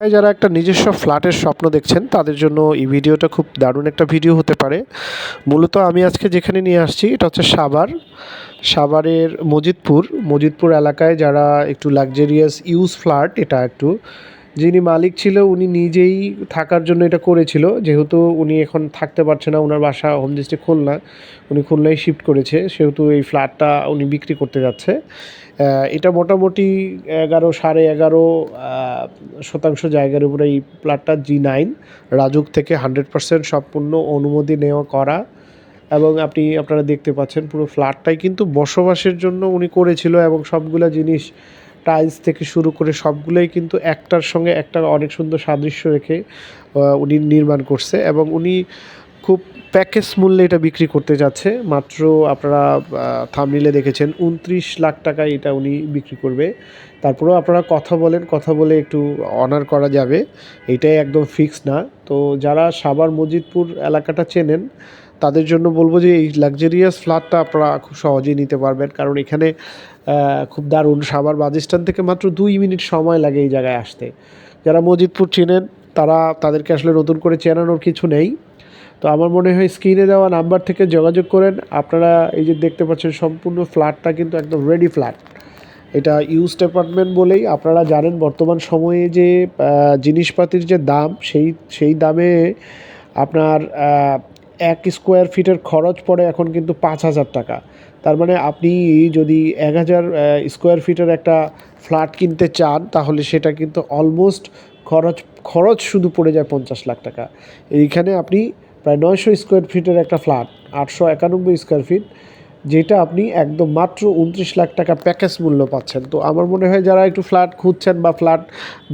তাই যারা একটা নিজস্ব ফ্ল্যাটের স্বপ্ন দেখছেন, তাদের জন্য এই ভিডিওটা খুব দারুণ একটা ভিডিও হতে পারে। মূলত আমি আজকে যেখানে নিয়ে আসছি, এটা হচ্ছে সাভার। সাভারের মজিদপুর। মজিদপুর এলাকায় যারা একটু লাক্সারিয়াস ইউজ ফ্ল্যাট এটা একটু যিনি মালিক ছিল, উনি নিজেই থাকার জন্য এটা করেছিল। যেহেতু উনি এখন থাকতে পারছে না ওনার বাসা হোম ডিস্ট্রিক্ট খুলনা, উনি খুলনায় শিফট করেছে। সেহেতু এই ফ্ল্যাটটা উনি বিক্রি করতে যাচ্ছে। এটা মোটামুটি এগারো, সাড়ে এগারো শতাংশ জায়গার উপরে এই ফ্ল্যাটটা জি নাইন রাজুক থেকে হান্ড্রেড পার্সেন্ট সম্পূর্ণ অনুমতি নেওয়া করা। এবং আপনি, আপনারা দেখতে পাচ্ছেন পুরো ফ্ল্যাটটাই কিন্তু বসবাসের জন্য উনি করেছিল এবং সবগুলা জিনিস টাইলস থেকে শুরু করে সবগুলোই কিন্তু একটার সঙ্গে একটা অনেক সুন্দর সাদৃশ্য রেখে উনি নির্মাণ করছে এবং উনি খুব প্যাকেজ মূল্যে এটা বিক্রি করতে যাচ্ছে। মাত্র আপনারা থামনিলে দেখেছেন, উনত্রিশ লাখ টাকায় এটা উনি বিক্রি করবে। তারপরেও আপনারা কথা বলেন, কথা বলে একটু অনার করা যাবে। এটাই একদম ফিক্স না। তো যারা সাবার মজিদপুর এলাকাটা চেনেন তাদের জন্য বলব যে এই লাক্সারিয়াস ফ্ল্যাটটা আপনারা খুব সহজেই নিতে পারবেন। কারণ এখানে খুব দারুণ সাভার বাস স্ট্যান্ড থেকে মাত্র দুই মিনিট সময় লাগে এই জায়গায় আসতে। যারা মজিদপুর চেনেন, তারা তাদেরকে আসলে নতুন করে চেনানোর কিছু নেই। তো আমার মনে হয় স্ক্রিনে দেওয়া নাম্বার থেকে যোগাযোগ করেন। আপনারা এই যে দেখতে পাচ্ছেন সম্পূর্ণ ফ্ল্যাটটা কিন্তু একদম রেডি ফ্ল্যাট এটা ইউজ অ্যাপার্টমেন্ট বলেই আপনারা জানেন বর্তমান সময়ে যে জিনিসপাতির যে দাম, সেই সেই দামে আপনার এক স্কোয়ার ফিটের খরচ পড়ে এখন কিন্তু পাঁচ হাজার টাকা। তার মানে আপনি যদি এক হাজার স্কোয়ার ফিটের একটা ফ্ল্যাট কিনতে চান, তাহলে সেটা কিন্তু অলমোস্ট খরচ খরচ শুধু পড়ে যায় পঞ্চাশ লাখ টাকা। এইখানে আপনি প্রায় নয়শো স্কোয়ার ফিটের একটা ফ্ল্যাট আটশো একানব্বই স্কোয়ার ফিট যেটা আপনি একদম মাত্র উনত্রিশ লাখ টাকা প্যাকেজ মূল্য পাচ্ছেন। তো আমার মনে হয় যারা একটু ফ্ল্যাট খুঁজছেন বা ফ্ল্যাট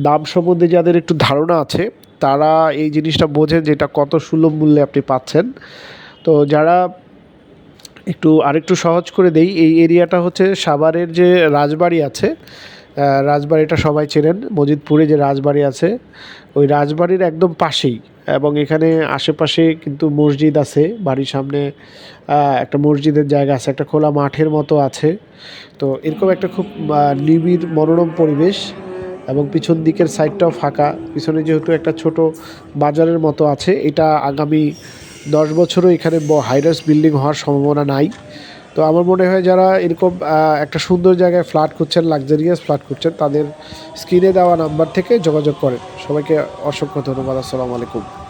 দাম সম্বন্ধে যাদের একটু ধারণা আছে তারা এই জিনিসটা বোঝেন যে এটা কত সুলভ মূল্যে আপনি পাচ্ছেন। তো যারা একটু আরেকটু সহজ করে দেই, এই এরিয়াটা হচ্ছে সাভারের যে রাজবাড়ি আছে রাজবাড়িটা সবাই চেনেন, মজিদপুরে যে রাজবাড়ি আছে, ওই রাজবাড়ির একদম পাশেই এবং এখানে আশেপাশে কিন্তু মসজিদ আছে, বাড়ির সামনে একটা মসজিদের জায়গা আছে, একটা খোলা মাঠের মতো আছে। তো এরকম একটা খুব নিবিড়, মনোরম পরিবেশ। এবং পিছন দিকের সাইডটাও ফাঁকা। পিছনে যেহেতু একটা ছোট বাজারের মতো আছে, এটা আগামী দশ বছরও এখানে হাইরাস বিল্ডিং হওয়ার সম্ভাবনা নাই। তো আমার মনে হয় যারা এরকম একটা সুন্দর জায়গায় ফ্ল্যাট করছেন লাক্সারিয়াস ফ্ল্যাট করছেন তাদের স্ক্রিনে দেওয়া নাম্বার থেকে যোগাযোগ করেন। সবাইকে অসংখ্য ধন্যবাদ। আসসালামু আলাইকুম।